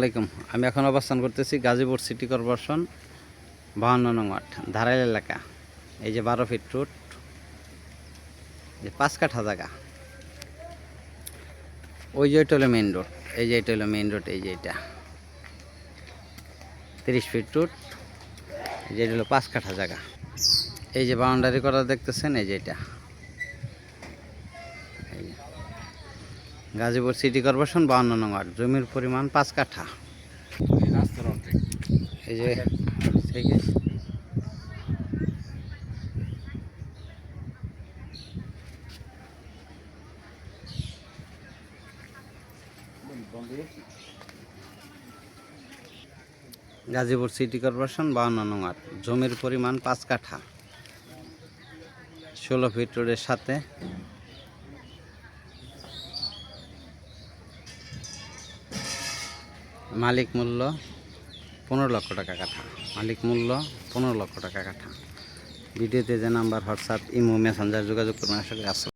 আলাইকুম। আমি এখন অবস্থান করতেছি গাজীপুর সিটি কর্পোরেশন বাহান্ন নং ওয়ার্ড, ধারাইল এলাকা। এই যে বারো ফিট রুট যে পাঁচ কাঠা জায়গা। ওই যে এটা হলো মেইন রোড এই যে এটা হলো মেইন রোড এই যে এটা। তিরিশ ফিট রুট, এই যে এটা হলো পাঁচ কাঠা জায়গা। এই যে বাউন্ডারি করা দেখতেছেন, এই যে এটা এই যে। গাজীপুর সিটি কর্পোরেশন বাউন্ন নং ওয়ার্ড জমির পরিমাণ পাঁচ কাঠা। এই যে গাজীপুর সিটি কর্পোরেশন বাউন্ন নং ওয়ার্ড জমির পরিমাণ পাঁচ কাঠা। ষোলো ফিট রোডের সাথে মালিক মূল্য পনেরো লক্ষ টাকা কাঠা। মালিক মূল্য পনেরো লক্ষ টাকা কাঠা। ভিডিওতে যে নাম্বার হোয়াটসঅ্যাপ ইমো মেসেঞ্জার যোগাযোগ করবেন আশা করি